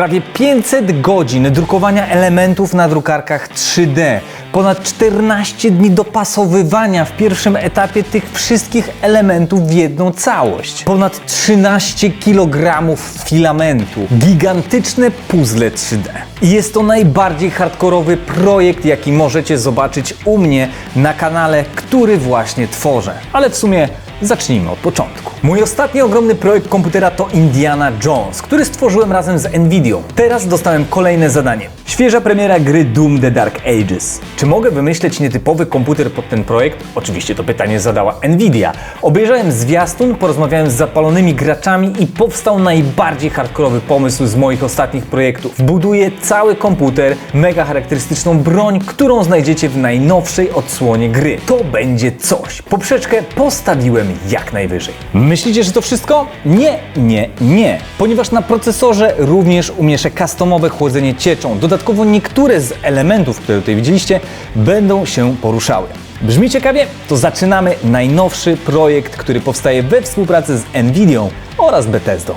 Prawie 500 godzin drukowania elementów na drukarkach 3D, ponad 14 dni dopasowywania w pierwszym etapie tych wszystkich elementów w jedną całość, ponad 13 kg filamentu, gigantyczne puzzle 3D. I jest to najbardziej hardkorowy projekt, jaki możecie zobaczyć u mnie na kanale, który właśnie tworzę. Ale w sumie Zacznijmy od początku. Mój ostatni ogromny projekt komputera to Indiana Jones, który stworzyłem razem z Nvidia. Teraz dostałem kolejne zadanie. Świeża premiera gry Doom The Dark Ages. Czy mogę wymyśleć nietypowy komputer pod ten projekt? Oczywiście to pytanie zadała Nvidia. Obejrzałem zwiastun, porozmawiałem z zapalonymi graczami i powstał najbardziej hardkorowy pomysł z moich ostatnich projektów. Buduję cały komputer, mega charakterystyczną broń, którą znajdziecie w najnowszej odsłonie gry. To będzie coś. Poprzeczkę postawiłem jak najwyżej. Myślicie, że to wszystko? Nie, nie, nie. Ponieważ na procesorze również umieszę customowe chłodzenie cieczą. Dodatkowo niektóre z elementów, które tutaj widzieliście, będą się poruszały. Brzmi ciekawie? To zaczynamy najnowszy projekt, który powstaje we współpracy z Nvidia oraz Bethesdą.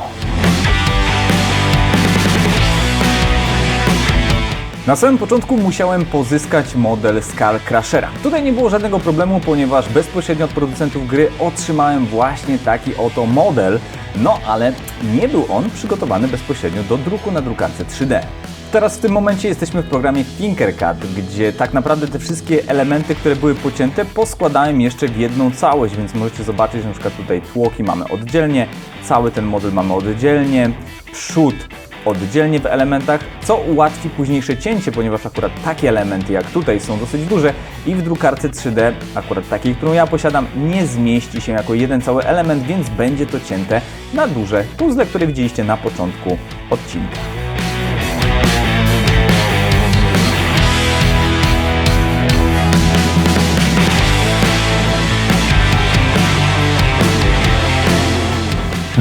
Na samym początku musiałem pozyskać model Skull Crushera. Tutaj nie było żadnego problemu, ponieważ bezpośrednio od producentów gry otrzymałem właśnie taki oto model, no ale nie był on przygotowany bezpośrednio do druku na drukarce 3D. Teraz w tym momencie jesteśmy w programie Tinkercad, gdzie tak naprawdę te wszystkie elementy, które były pocięte, poskładałem jeszcze w jedną całość, więc możecie zobaczyć, że na przykład tutaj tłoki mamy oddzielnie, cały ten model mamy oddzielnie, przód oddzielnie w elementach, co ułatwi późniejsze cięcie, ponieważ akurat takie elementy jak tutaj są dosyć duże i w drukarce 3D, akurat takiej, którą ja posiadam, nie zmieści się jako jeden cały element, więc będzie to cięte na duże puzzle, które widzieliście na początku odcinka.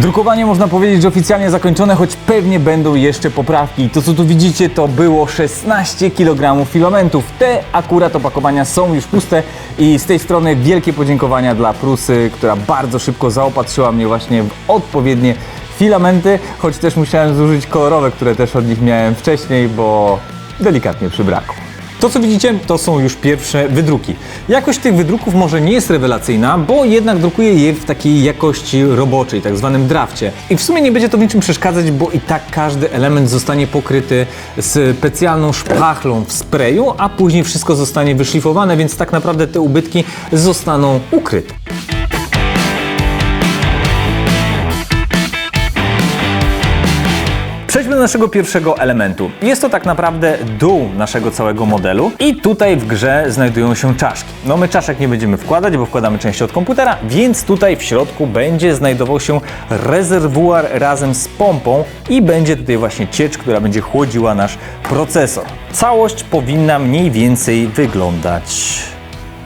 Drukowanie można powiedzieć, że oficjalnie zakończone, choć pewnie będą jeszcze poprawki. To co tu widzicie to było 16 kg filamentów. Te akurat opakowania są już puste i z tej strony wielkie podziękowania dla Prusy, która bardzo szybko zaopatrzyła mnie właśnie w odpowiednie filamenty, choć też musiałem zużyć kolorowe, które też od nich miałem wcześniej, bo delikatnie przybrakło. To, co widzicie, to są już pierwsze wydruki. Jakość tych wydruków może nie jest rewelacyjna, bo jednak drukuję je w takiej jakości roboczej, tak zwanym drafcie. I w sumie nie będzie to w niczym przeszkadzać, bo i tak każdy element zostanie pokryty specjalną szpachlą w sprayu, a później wszystko zostanie wyszlifowane, więc tak naprawdę te ubytki zostaną ukryte. Przejdźmy do naszego pierwszego elementu. Jest to tak naprawdę dół naszego całego modelu i tutaj w grze znajdują się czaszki. No my czaszek nie będziemy wkładać, bo wkładamy części od komputera, więc tutaj w środku będzie znajdował się rezerwuar razem z pompą i będzie tutaj właśnie ciecz, która będzie chłodziła nasz procesor. Całość powinna mniej więcej wyglądać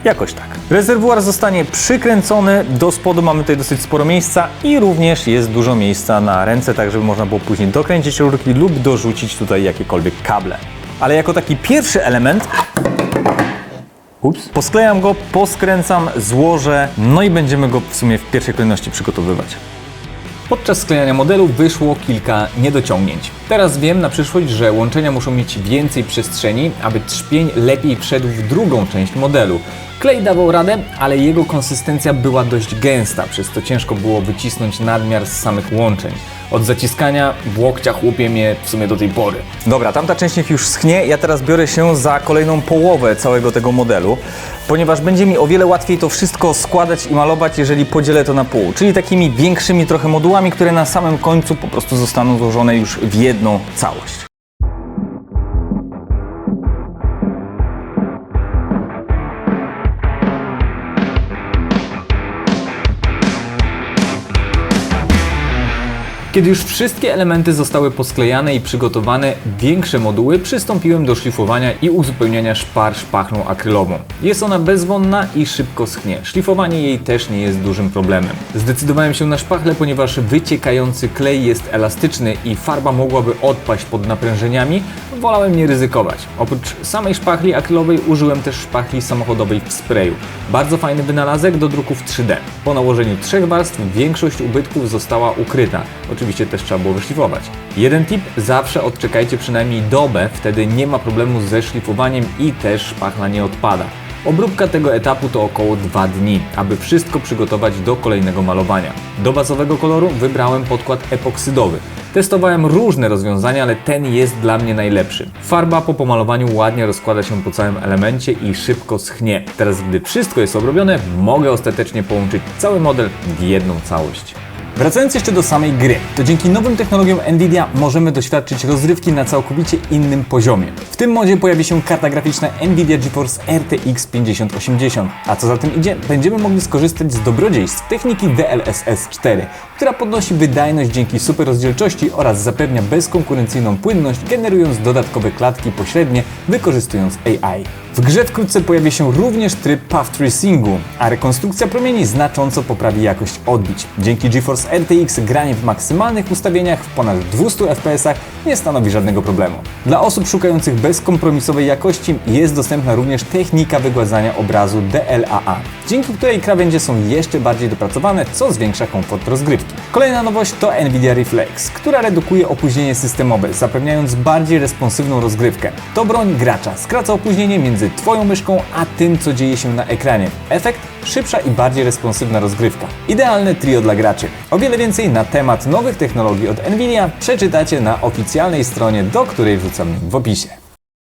Jakoś tak. Rezerwuar zostanie przykręcony, do spodu mamy tutaj dosyć sporo miejsca i również jest dużo miejsca na ręce, tak żeby można było później dokręcić rurki lub dorzucić tutaj jakiekolwiek kable. Ale jako taki pierwszy element Ups. Posklejam go, poskręcam, złożę, no i będziemy go w sumie w pierwszej kolejności przygotowywać. Podczas sklejania modelu wyszło kilka niedociągnięć. Teraz wiem na przyszłość, że łączenia muszą mieć więcej przestrzeni, aby trzpień lepiej wszedł w drugą część modelu. Klej dawał radę, ale jego konsystencja była dość gęsta, przez co ciężko było wycisnąć nadmiar z samych łączeń. Od zaciskania w łokciach łupie mnie w sumie do tej pory. Dobra, tamta część niech już schnie. Ja teraz biorę się za kolejną połowę całego tego modelu, ponieważ będzie mi o wiele łatwiej to wszystko składać i malować, jeżeli podzielę to na pół. Czyli takimi większymi trochę modułami, które na samym końcu po prostu zostaną złożone już w jedną całość. Kiedy już wszystkie elementy zostały posklejane i przygotowane, większe moduły, przystąpiłem do szlifowania i uzupełniania szpar szpachlą akrylową. Jest ona bezwonna i szybko schnie. Szlifowanie jej też nie jest dużym problemem. Zdecydowałem się na szpachlę, ponieważ wyciekający klej jest elastyczny i farba mogłaby odpaść pod naprężeniami. Wolałem nie ryzykować. Oprócz samej szpachli akrylowej użyłem też szpachli samochodowej w sprayu. Bardzo fajny wynalazek do druków 3D. Po nałożeniu trzech warstw większość ubytków została ukryta. Oczywiście oczywiście też trzeba było wyszlifować. Jeden tip, zawsze odczekajcie przynajmniej dobę, wtedy nie ma problemu ze szlifowaniem i też szpachla nie odpada. Obróbka tego etapu to około 2 dni, aby wszystko przygotować do kolejnego malowania. Do bazowego koloru wybrałem podkład epoksydowy. Testowałem różne rozwiązania, ale ten jest dla mnie najlepszy. Farba po pomalowaniu ładnie rozkłada się po całym elemencie i szybko schnie. Teraz, gdy wszystko jest obrobione, mogę ostatecznie połączyć cały model w jedną całość. Wracając jeszcze do samej gry, to dzięki nowym technologiom Nvidia możemy doświadczyć rozrywki na całkowicie innym poziomie. W tym modzie pojawi się karta graficzna Nvidia GeForce RTX 5080, a co za tym idzie, będziemy mogli skorzystać z dobrodziejstw techniki DLSS 4, która podnosi wydajność dzięki super rozdzielczości oraz zapewnia bezkonkurencyjną płynność, generując dodatkowe klatki pośrednie, wykorzystując AI. W grze wkrótce pojawi się również tryb Path Tracingu, a rekonstrukcja promieni znacząco poprawi jakość odbić. Dzięki GeForce RTX granie w maksymalnych ustawieniach w ponad 200 fps nie stanowi żadnego problemu. Dla osób szukających bezkompromisowej jakości jest dostępna również technika wygładzania obrazu DLAA, dzięki której krawędzie są jeszcze bardziej dopracowane, co zwiększa komfort rozgrywki. Kolejna nowość to Nvidia Reflex, która redukuje opóźnienie systemowe, zapewniając bardziej responsywną rozgrywkę. To broń gracza, skraca opóźnienie między Twoją myszką a tym, co dzieje się na ekranie. Efekt? Szybsza i bardziej responsywna rozgrywka. Idealne trio dla graczy. O wiele więcej na temat nowych technologii od Nvidia przeczytacie na oficjalnej stronie, do której wrzucam w opisie.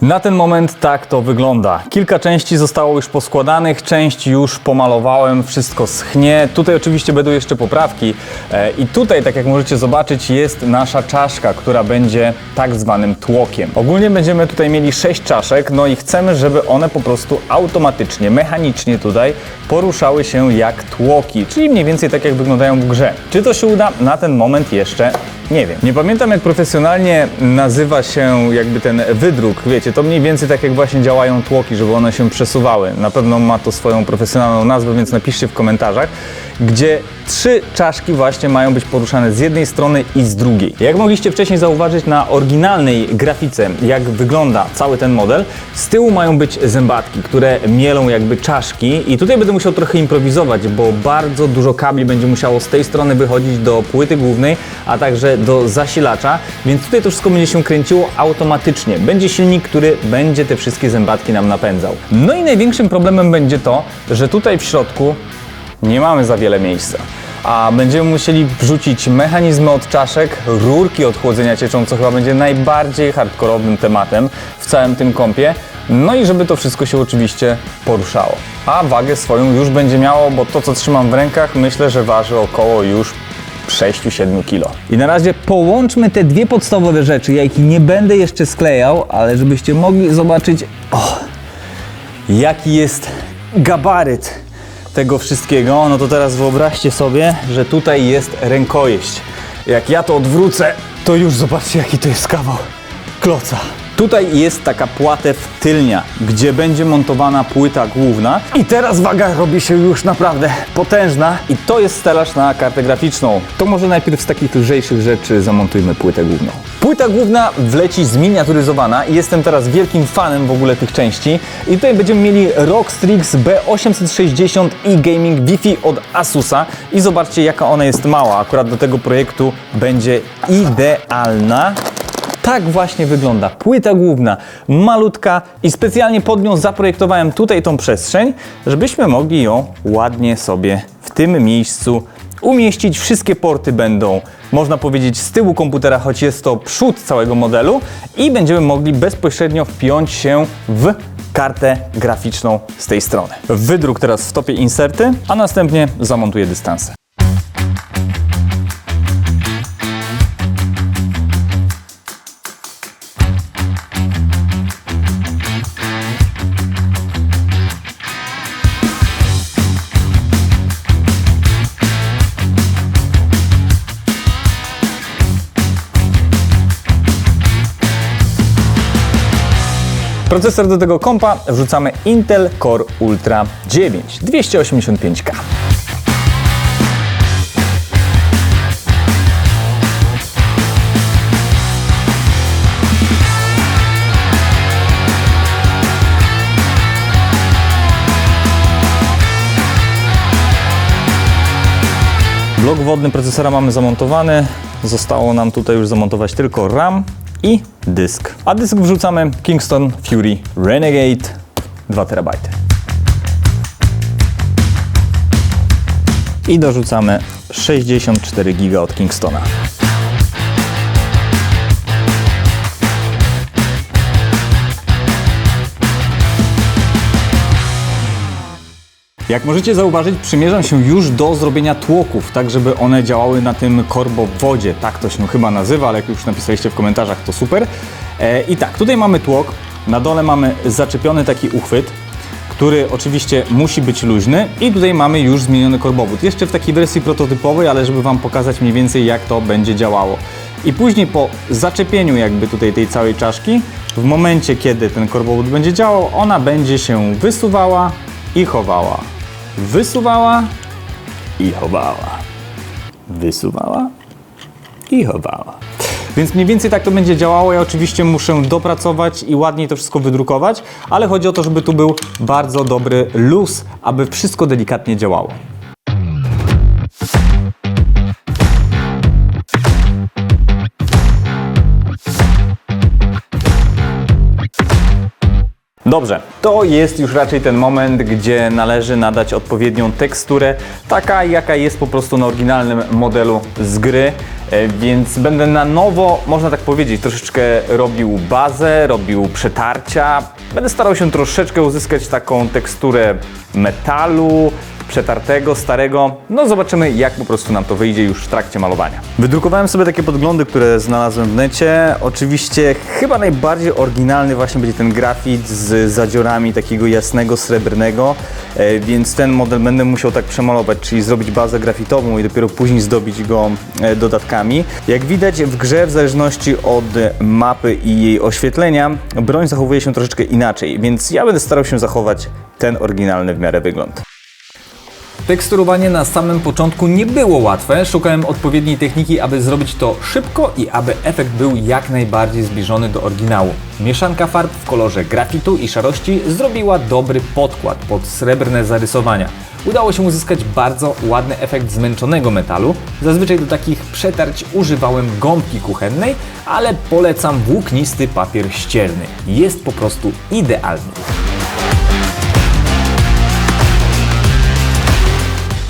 Na ten moment tak to wygląda. Kilka części zostało już poskładanych, część już pomalowałem, wszystko schnie. Tutaj oczywiście będą jeszcze poprawki e, i tutaj, tak jak możecie zobaczyć, jest nasza czaszka, która będzie tak zwanym tłokiem. Ogólnie będziemy tutaj mieli 6 czaszek, no i chcemy, żeby one po prostu automatycznie, mechanicznie tutaj poruszały się jak tłoki, czyli mniej więcej tak jak wyglądają w grze. Czy to się uda? Na ten moment jeszcze nie wiem. Nie pamiętam jak profesjonalnie nazywa się jakby ten wydruk, wiecie, to mniej więcej tak jak właśnie działają tłoki, żeby one się przesuwały. Na pewno ma to swoją profesjonalną nazwę, więc napiszcie w komentarzach, gdzie trzy czaszki właśnie mają być poruszane z jednej strony i z drugiej. Jak mogliście wcześniej zauważyć na oryginalnej grafice, jak wygląda cały ten model, z tyłu mają być zębatki, które mielą jakby czaszki i tutaj będę musiał trochę improwizować, bo bardzo dużo kabli będzie musiało z tej strony wychodzić do płyty głównej, a także do zasilacza, więc tutaj to wszystko będzie się kręciło automatycznie. Będzie silnik, który będzie te wszystkie zębatki nam napędzał. No i największym problemem będzie to, że tutaj w środku nie mamy za wiele miejsca. A będziemy musieli wrzucić mechanizmy od czaszek, rurki od chłodzenia cieczą, co chyba będzie najbardziej hardkorowym tematem w całym tym kąpie. No i żeby to wszystko się oczywiście poruszało. A wagę swoją już będzie miało, bo to co trzymam w rękach myślę, że waży około już 6-7 kg. I na razie połączmy te dwie podstawowe rzeczy. Ja ich nie będę jeszcze sklejał, ale żebyście mogli zobaczyć, jaki jest gabaryt tego wszystkiego, no to teraz wyobraźcie sobie, że tutaj jest rękojeść. Jak ja to odwrócę, to już zobaczcie jaki to jest kawał kloca. Tutaj jest taka płatew tylnia, gdzie będzie montowana płyta główna i teraz waga robi się już naprawdę potężna i to jest stelaż na kartę graficzną. To może najpierw z takich lżejszych rzeczy zamontujmy płytę główną. Płyta główna wleci zminiaturyzowana i jestem teraz wielkim fanem w ogóle tych części i tutaj będziemy mieli ROG Strix B860 i Gaming Wi-Fi od Asusa i zobaczcie jaka ona jest mała, akurat do tego projektu będzie idealna. Tak właśnie wygląda płyta główna, malutka i specjalnie pod nią zaprojektowałem tutaj tą przestrzeń, żebyśmy mogli ją ładnie sobie w tym miejscu umieścić. Wszystkie porty będą, można powiedzieć, z tyłu komputera, choć jest to przód całego modelu i będziemy mogli bezpośrednio wpiąć się w kartę graficzną z tej strony. Wydruk teraz wtopię inserty, a następnie zamontuję dystanse. Procesor do tego kompa wrzucamy Intel Core Ultra 9 285K. Blok wodny procesora mamy zamontowany. Zostało nam tutaj już zamontować tylko RAM i dysk. A dysk wrzucamy Kingston Fury Renegade 2 TB. I dorzucamy 64 GB od Kingstona. Jak możecie zauważyć, przymierzam się już do zrobienia tłoków, tak żeby one działały na tym korbowodzie. Tak to się chyba nazywa, ale jak już napisaliście w komentarzach, to super. E, I tak, tutaj mamy tłok, na dole mamy zaczepiony taki uchwyt, który oczywiście musi być luźny i tutaj mamy już zmieniony korbowód. Jeszcze w takiej wersji prototypowej, ale żeby Wam pokazać mniej więcej jak to będzie działało. I później po zaczepieniu jakby tutaj tej całej czaszki, w momencie kiedy ten korbowód będzie działał, ona będzie się wysuwała i chowała. Wysuwała i chowała. Wysuwała i chowała. Więc mniej więcej tak to będzie działało. Ja oczywiście muszę dopracować i ładniej to wszystko wydrukować, ale chodzi o to, żeby tu był bardzo dobry luz, aby wszystko delikatnie działało. Dobrze, to jest już raczej ten moment, gdzie należy nadać odpowiednią teksturę, taka jaka jest po prostu na oryginalnym modelu z gry. E, Więc będę na nowo, można tak powiedzieć, troszeczkę robił bazę, robił przetarcia. Będę starał się troszeczkę uzyskać taką teksturę metalu, przetartego, starego. No zobaczymy, jak po prostu nam to wyjdzie już w trakcie malowania. Wydrukowałem sobie takie podglądy, które znalazłem w necie. Oczywiście chyba najbardziej oryginalny właśnie będzie ten grafit z zadziorami takiego jasnego, srebrnego, e, więc ten model będę musiał tak przemalować, czyli zrobić bazę grafitową i dopiero później zdobić go e, dodatkami. Jak widać w grze, w zależności od mapy i jej oświetlenia, broń zachowuje się troszeczkę inaczej, więc ja będę starał się zachować ten oryginalny w miarę wygląd. Teksturowanie na samym początku nie było łatwe. Szukałem odpowiedniej techniki, aby zrobić to szybko i aby efekt był jak najbardziej zbliżony do oryginału. Mieszanka farb w kolorze grafitu i szarości zrobiła dobry podkład pod srebrne zarysowania. Udało się uzyskać bardzo ładny efekt zmęczonego metalu. Zazwyczaj do takich przetarć używałem gąbki kuchennej, ale polecam włóknisty papier ścierny. Jest po prostu idealny.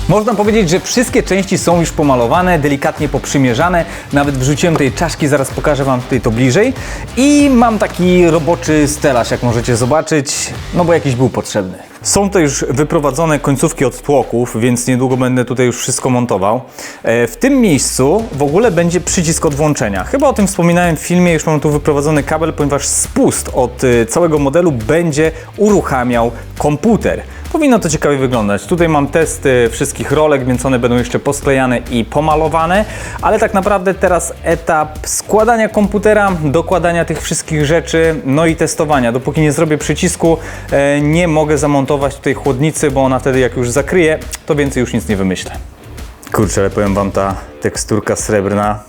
Można powiedzieć, że wszystkie części są już pomalowane, delikatnie poprzymierzane. Nawet wrzuciłem tej czaszki, zaraz pokażę Wam tutaj to bliżej. I mam taki roboczy stelaż, jak możecie zobaczyć, no bo jakiś był potrzebny. Są to już wyprowadzone końcówki od tłoków, więc niedługo będę tutaj już wszystko montował. E, W tym miejscu w ogóle będzie przycisk od włączenia. Chyba o tym wspominałem w filmie, już mam tu wyprowadzony kabel, ponieważ spust od e, całego modelu będzie uruchamiał komputer. Powinno to ciekawie wyglądać. Tutaj mam testy wszystkich rolek, więc one będą jeszcze posklejane i pomalowane, ale tak naprawdę teraz etap składania komputera, dokładania tych wszystkich rzeczy, no i testowania. Dopóki nie zrobię przycisku, e, nie mogę zamontować tutaj chłodnicy, bo ona wtedy jak już zakryje, to więcej już nic nie wymyślę. Kurczę, ale powiem Wam, ta teksturka srebrna,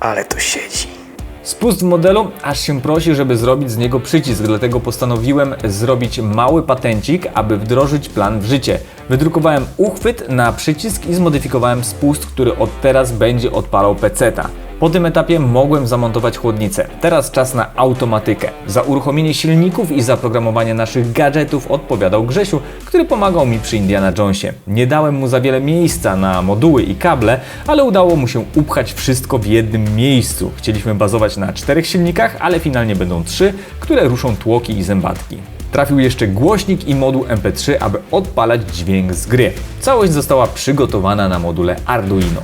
ale to siedzi. Spust w modelu aż się prosi, żeby zrobić z niego przycisk, dlatego postanowiłem zrobić mały patencik, aby wdrożyć plan w życie. Wydrukowałem uchwyt na przycisk i zmodyfikowałem spust, który od teraz będzie odpalał peceta. Po tym etapie mogłem zamontować chłodnicę. Teraz czas na automatykę. Za uruchomienie silników i zaprogramowanie naszych gadżetów odpowiadał Grzesiu, który pomagał mi przy Indiana Jonesie. Nie dałem mu za wiele miejsca na moduły i kable, ale udało mu się upchać wszystko w jednym miejscu. Chcieliśmy bazować na czterech silnikach, ale finalnie będą trzy, które ruszą tłoki i zębatki. Trafił jeszcze głośnik i moduł MP3, aby odpalać dźwięk z gry. Całość została przygotowana na module Arduino.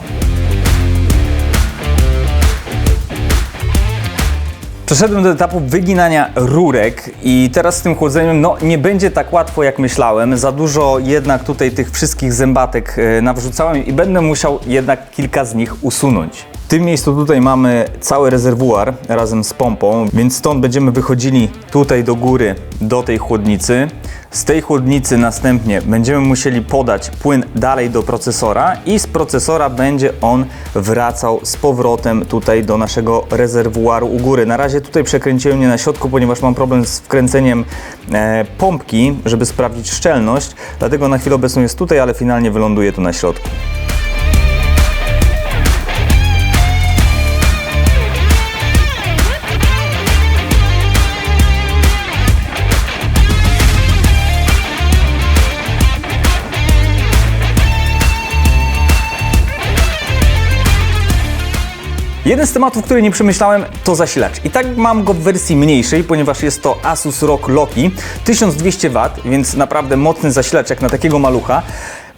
Przeszedłem do etapu wyginania rurek i teraz z tym chłodzeniem no, nie będzie tak łatwo jak myślałem. Za dużo jednak tutaj tych wszystkich zębatek e, nawrzucałem i będę musiał jednak kilka z nich usunąć. Tym miejscu tutaj mamy cały rezerwuar razem z pompą, więc stąd będziemy wychodzili tutaj do góry do tej chłodnicy. Z tej chłodnicy następnie będziemy musieli podać płyn dalej do procesora i z procesora będzie on wracał z powrotem tutaj do naszego rezerwuaru u góry. Na razie tutaj przekręciłem mnie na środku, ponieważ mam problem z wkręceniem e, pompki, żeby sprawdzić szczelność, dlatego na chwilę obecną jest tutaj, ale finalnie wyląduje tu na środku. Jeden z tematów, który nie przemyślałem, to zasilacz. I tak mam go w wersji mniejszej, ponieważ jest to Asus ROG Loki 1200 W, więc naprawdę mocny zasilacz jak na takiego malucha.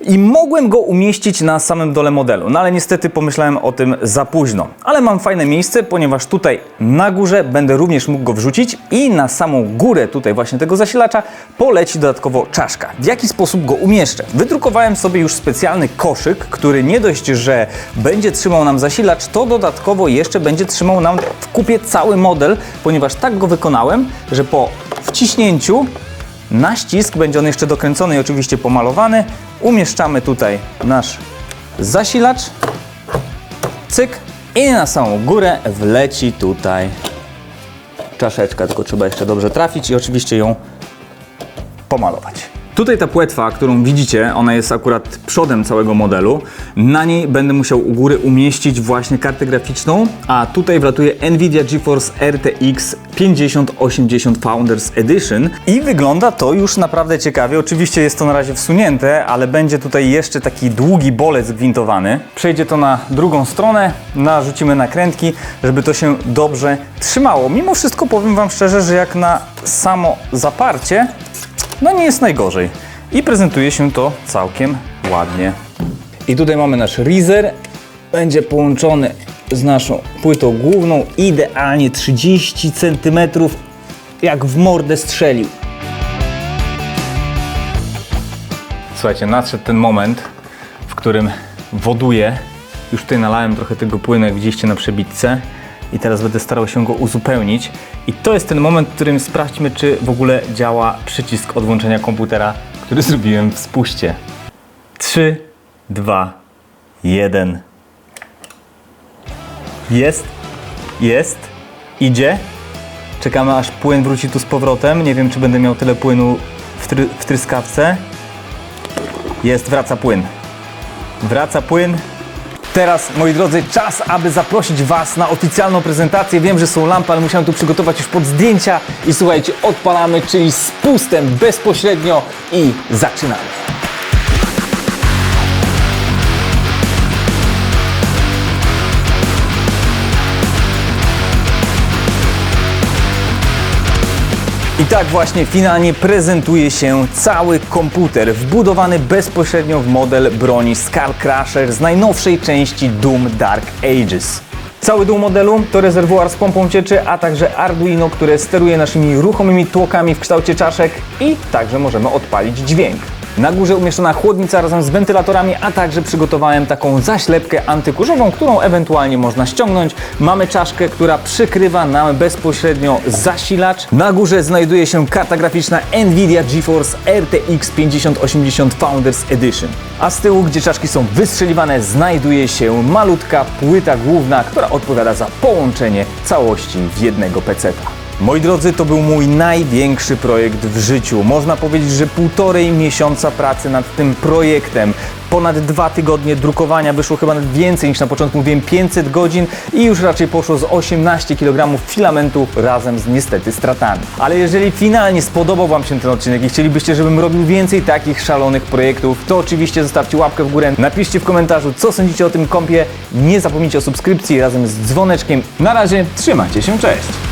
I mogłem go umieścić na samym dole modelu, no ale niestety pomyślałem o tym za późno. Ale mam fajne miejsce, ponieważ tutaj na górze będę również mógł go wrzucić i na samą górę tutaj właśnie tego zasilacza poleci dodatkowo czaszka. W jaki sposób go umieszczę? Wydrukowałem sobie już specjalny koszyk, który nie dość, że będzie trzymał nam zasilacz, to dodatkowo jeszcze będzie trzymał nam w kupie cały model, ponieważ tak go wykonałem, że po wciśnięciu na ścisk będzie on jeszcze dokręcony i oczywiście pomalowany. Umieszczamy tutaj nasz zasilacz. Cyk. I na samą górę wleci tutaj czaszeczka, tylko trzeba jeszcze dobrze trafić i oczywiście ją pomalować. Tutaj ta płetwa, którą widzicie, ona jest akurat przodem całego modelu. Na niej będę musiał u góry umieścić właśnie kartę graficzną, a tutaj wlatuje Nvidia GeForce RTX 5080 Founders Edition i wygląda to już naprawdę ciekawie. Oczywiście jest to na razie wsunięte, ale będzie tutaj jeszcze taki długi bolec gwintowany. Przejdzie to na drugą stronę, narzucimy nakrętki, żeby to się dobrze trzymało. Mimo wszystko powiem Wam szczerze, że jak na samo zaparcie, no nie jest najgorzej. I prezentuje się to całkiem ładnie. I tutaj mamy nasz riser. Będzie połączony z naszą płytą główną. Idealnie 30 cm, jak w mordę strzelił. Słuchajcie, nadszedł ten moment, w którym woduję. Już tutaj nalałem trochę tego płynu, jak widzieliście na przebitce. I teraz będę starał się go uzupełnić. I to jest ten moment, w którym sprawdźmy, czy w ogóle działa przycisk odłączenia komputera, który zrobiłem w spuście. 3, 2, 1. Jest, jest, idzie. Czekamy aż płyn wróci tu z powrotem. Nie wiem, czy będę miał tyle płynu w, try, w tryskawce. Jest, wraca płyn. Wraca płyn. Teraz, moi drodzy, czas, aby zaprosić Was na oficjalną prezentację. Wiem, że są lampy, ale musiałem tu przygotować już pod zdjęcia. I słuchajcie, odpalamy, czyli z pustem bezpośrednio i zaczynamy. I tak właśnie finalnie prezentuje się cały komputer wbudowany bezpośrednio w model broni Skull Crusher z najnowszej części Doom Dark Ages. Cały dół modelu to rezerwuar z pompą cieczy, a także Arduino, które steruje naszymi ruchomymi tłokami w kształcie czaszek i także możemy odpalić dźwięk. Na górze umieszczona chłodnica razem z wentylatorami, a także przygotowałem taką zaślepkę antykurzową, którą ewentualnie można ściągnąć. Mamy czaszkę, która przykrywa nam bezpośrednio zasilacz. Na górze znajduje się karta graficzna Nvidia GeForce RTX 5080 Founders Edition. A z tyłu, gdzie czaszki są wystrzeliwane, znajduje się malutka płyta główna, która odpowiada za połączenie całości w jednego peceta. Moi drodzy, to był mój największy projekt w życiu. Można powiedzieć, że półtorej miesiąca pracy nad tym projektem. Ponad dwa tygodnie drukowania, wyszło chyba więcej niż na początku mówiłem 500 godzin i już raczej poszło z 18 kg filamentu razem z niestety stratami. Ale jeżeli finalnie spodobał Wam się ten odcinek i chcielibyście, żebym robił więcej takich szalonych projektów, to oczywiście zostawcie łapkę w górę, napiszcie w komentarzu, co sądzicie o tym kompie. Nie zapomnijcie o subskrypcji razem z dzwoneczkiem. Na razie, trzymajcie się, cześć!